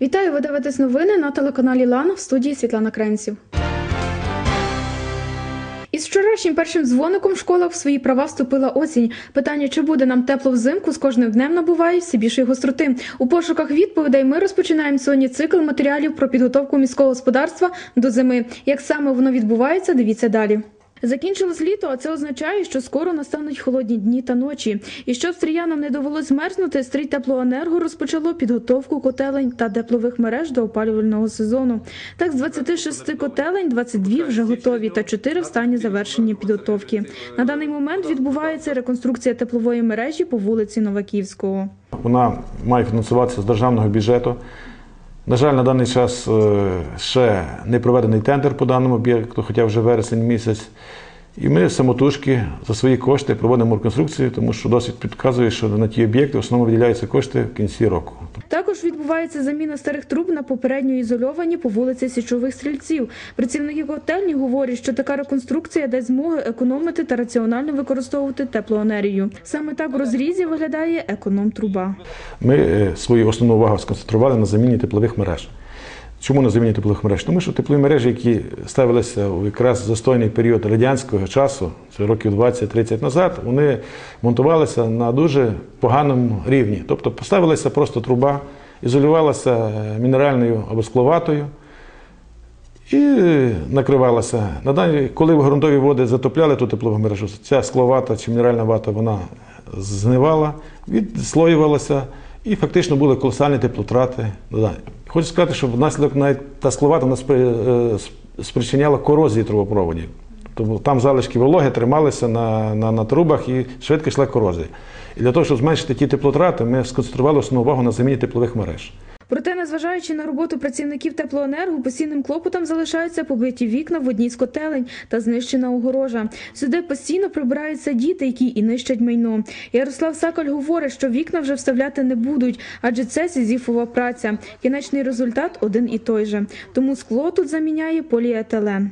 Вітаю, ви дивитесь новини на телеканалі Лана в студії Світлана Кренців. Із вчорашнім першим дзвоником в школах в свої права вступила осінь. Питання, чи буде нам тепло взимку, з кожним днем набуває все більшої гостроти. У пошуках відповідей ми розпочинаємо сьогодні цикл матеріалів про підготовку міського господарства до зими. Як саме воно відбувається, дивіться далі. Закінчилось літо, а це означає, що скоро настануть холодні дні та ночі. І щоб стріянам не довелось змерзнути, стрій теплоенерго розпочало підготовку котелень та теплових мереж до опалювального сезону. Так, з 26 котелень 22 вже готові та 4 в стані завершення підготовки. На даний момент відбувається реконструкція теплової мережі по вулиці Новаківського. Вона має фінансуватися з державного бюджету. На жаль, на даний час е, ще не проведений тендер по даному об'єкту, хоча вже вересень місяць. І ми самотужки за свої кошти проводимо реконструкцію, тому що досвід підказує, що на ті об'єкти в основному виділяються кошти в кінці року. Також відбувається заміна старих труб на попередньо ізольовані по вулиці Січових стрільців. Працівники котельні говорять, що така реконструкція дасть змоги економити та раціонально використовувати теплоенергію. Саме так в розрізі виглядає економ-труба. Ми е, свою основну увагу сконцентрували на заміні теплових мереж. Чому на заміні теплових мереж? Тому що теплові мережі, які ставилися якраз застойний період радянського часу, це років 20-30 назад, вони монтувалися на дуже поганому рівні. Тобто поставилася просто труба, ізолювалася мінеральною або скловатою і накривалася. На дані, коли ґрунтові води затопляли ту теплову мережу, ця скловата чи мінеральна вата вона знивала, відслоювалася і фактично були колосальні теплотрати. Хочу сказати, що внаслідок навіть та скловата нас е, спричиняла корозії трубопроводів. Тобто там залишки вологи трималися на, на, на трубах і швидко йшла корозія. І для того, щоб зменшити ті теплотрати, ми сконцентрували основну увагу на заміні теплових мереж. Проте, незважаючи на роботу працівників теплоенерго, постійним клопотом залишаються побиті вікна в одній з котелень та знищена огорожа. Сюди постійно прибираються діти, які і нищать майно. Ярослав Сакаль говорить, що вікна вже вставляти не будуть, адже це сізіфова праця. Кінечний результат один і той же. Тому скло тут заміняє поліетилен.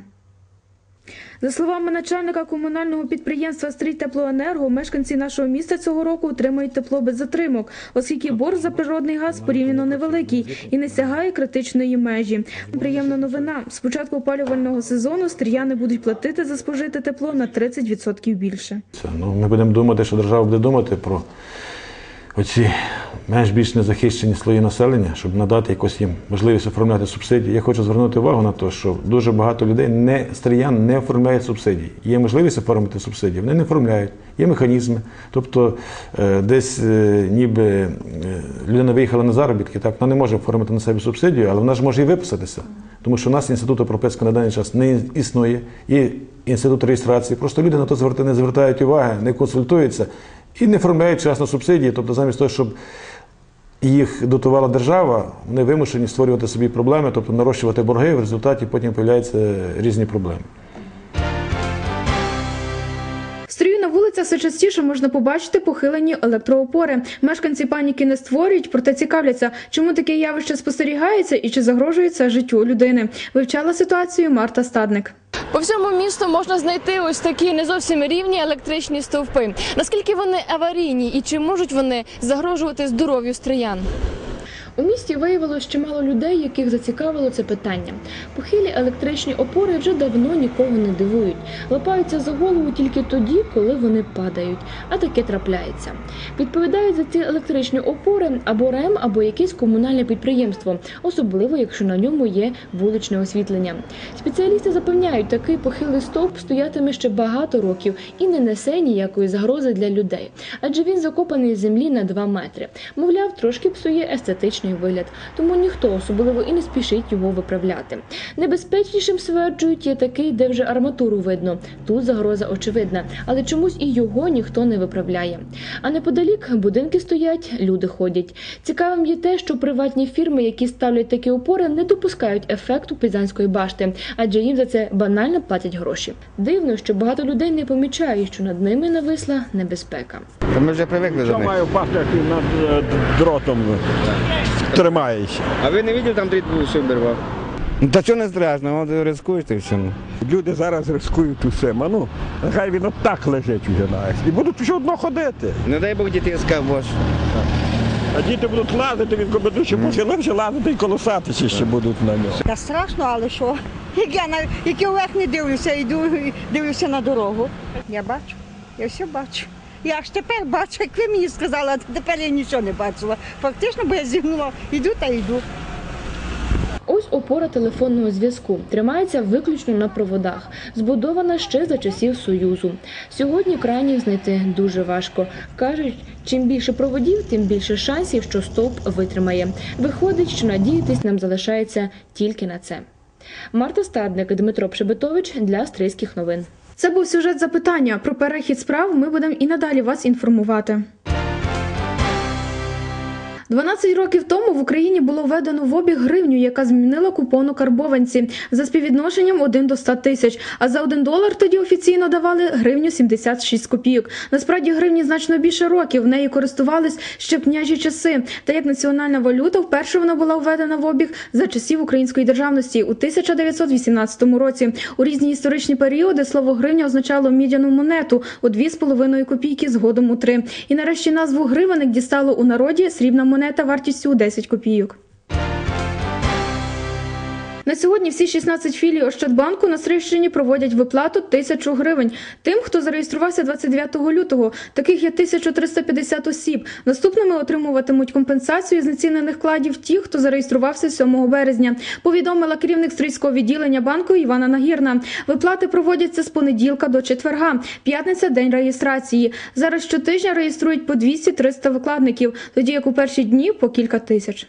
За словами начальника комунального підприємства «Стрійтеплоенерго», мешканці нашого міста цього року отримають тепло без затримок, оскільки борг за природний газ порівняно невеликий і не сягає критичної межі. Приємна новина. З початку опалювального сезону стріяни будуть платити за спожите тепло на 30% більше. Ну, ми будемо думати, що держава буде думати про оці менш більш незахищені слої населення, щоб надати якось їм можливість оформляти субсидії. Я хочу звернути увагу на те, що дуже багато людей не стріян не оформляють субсидії. Є можливість оформити субсидії, вони не оформляють. Є механізми. Тобто е, десь е, ніби е, людина виїхала на заробітки, так вона не може оформити на себе субсидію, але вона ж може і виписатися. Тому що у нас інституту прописки на даний час не існує, і інститут реєстрації. Просто люди на то не звертають уваги, не консультуються і не оформляють вчасно субсидії. Тобто, замість того, щоб їх дотувала держава, вони вимушені створювати собі проблеми, тобто нарощувати борги, в результаті потім з'являються різні проблеми. Стрію на вулицях все частіше можна побачити похилені електроопори. Мешканці паніки не створюють, проте цікавляться, чому таке явище спостерігається і чи загрожує це життю людини. Вивчала ситуацію Марта Стадник. По всьому місту можна знайти ось такі не зовсім рівні електричні стовпи. Наскільки вони аварійні і чи можуть вони загрожувати здоров'ю стріян? У місті виявилось чимало людей, яких зацікавило це питання. Похилі електричні опори вже давно нікого не дивують. Лапаються за голову тільки тоді, коли вони падають. А таке трапляється. Відповідають за ці електричні опори або РЕМ, або якесь комунальне підприємство, особливо якщо на ньому є вуличне освітлення. Спеціалісти запевняють, такий похилий стовп стоятиме ще багато років і не несе ніякої загрози для людей, адже він закопаний землі на 2 метри. Мовляв, трошки псує естетичний вигляд, тому ніхто особливо і не спішить його виправляти. Небезпечнішим стверджують є такий, де вже арматуру видно. Тут загроза очевидна, але чомусь і його ніхто не виправляє. А неподалік будинки стоять, люди ходять. Цікавим є те, що приватні фірми, які ставлять такі опори, не допускають ефекту пізанської башти, адже їм за це банально платять гроші. Дивно, що багато людей не помічають, що над ними нависла небезпека. Та ми вже привикли до них. маю впасти над е, тримаєш. А ви не бачили, там дріт був, обірвав? Ну, Та чого не страшно, от ризикуєш ти всьому. Люди зараз рискують усім. А ну, нехай він отак лежить вже навіть. І будуть все одно ходити. Не дай Бог дітей скав, бо. А діти будуть лазити від кобедучі по схилах, лазити і колосатися ще будуть на нього. Та страшно, але що? Як я на як я вверх не дивлюся, йду і дивлюся на дорогу. Я бачу, я все бачу. Я аж тепер бачу, як ви мені сказали, а тепер я нічого не бачила. Фактично, бо я зігнула, йду та йду. Ось опора телефонного зв'язку тримається виключно на проводах, збудована ще за часів Союзу. Сьогодні крайніх знайти дуже важко. кажуть, чим більше проводів, тим більше шансів, що стовп витримає. Виходить, що надіятись нам залишається тільки на це. Марта Стадник, Дмитро Пшебетович для Стрийських новин. Це був сюжет запитання. Про перехід справ ми будемо і надалі вас інформувати. 12 років тому в Україні було введено в обіг гривню, яка змінила купону карбованці за співвідношенням 1 до 100 тисяч. А за 1 долар тоді офіційно давали гривню 76 копійок. Насправді гривні значно більше років. В неї користувались ще княжі часи. Та як національна валюта вперше вона була введена в обіг за часів української державності у 1918 році. У різні історичні періоди слово гривня означало мідяну монету у 2,5 копійки, згодом у 3. І нарешті назву гривенник дістало у народі срібна монета вартістю у 10 копійок. На сьогодні всі 16 філій Ощадбанку на Стрийщині проводять виплату тисячу гривень. Тим, хто зареєструвався 29 лютого, таких є 1350 осіб. Наступними отримуватимуть компенсацію з нецінених вкладів ті, хто зареєструвався 7 березня. Повідомила керівник стрийського відділення банку Івана Нагірна. Виплати проводяться з понеділка до четверга. П'ятниця день реєстрації. Зараз щотижня реєструють по 200-300 викладників, тоді як у перші дні по кілька тисяч.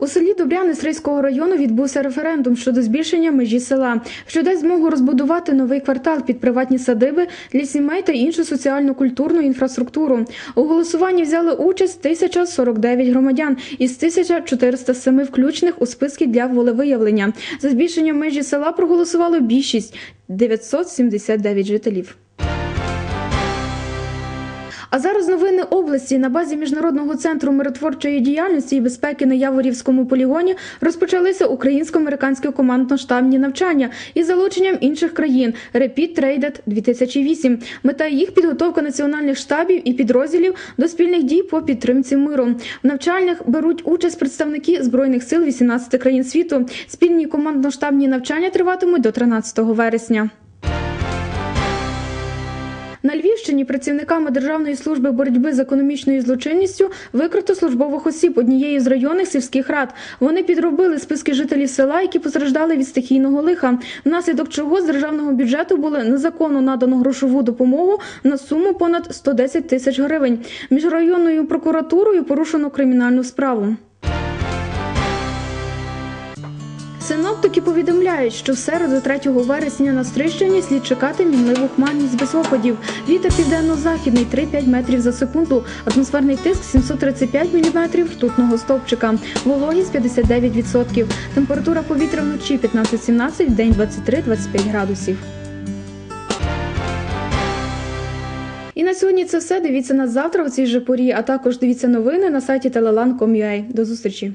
У селі Добряни Стрийського району відбувся референдум щодо збільшення межі села, що дасть змогу розбудувати новий квартал під приватні садиби для сімей та іншу соціально-культурну інфраструктуру. У голосуванні взяли участь 1049 громадян із 1407 включених у списки для волевиявлення. За збільшення межі села проголосувало більшість 979 жителів. А зараз новини області на базі міжнародного центру миротворчої діяльності і безпеки на Яворівському полігоні розпочалися українсько-американські командно-штабні навчання із залученням інших країн Repeat Traded 2008. Мета їх підготовка національних штабів і підрозділів до спільних дій по підтримці миру. В навчальнях беруть участь представники збройних сил 18 країн світу. Спільні командно-штабні навчання триватимуть до 13 вересня. На Львівщині працівниками Державної служби боротьби з економічною злочинністю викрито службових осіб однієї з районних сільських рад. Вони підробили списки жителів села, які постраждали від стихійного лиха, внаслідок чого з державного бюджету було незаконно надано грошову допомогу на суму понад 110 тисяч гривень. Міжрайонною прокуратурою порушено кримінальну справу. Синоптики повідомляють, що в середу 3 вересня на Стрищині слід чекати мінливу хмарність без опадів. Вітер південно-західний 3-5 метрів за секунду, атмосферний тиск 735 міліметрів ртутного стовпчика, вологість 59%, температура повітря вночі 15-17, в день 23-25 градусів. І на сьогодні це все. Дивіться нас завтра у цій же порі, а також дивіться новини на сайті telelan.com.ua. До зустрічі!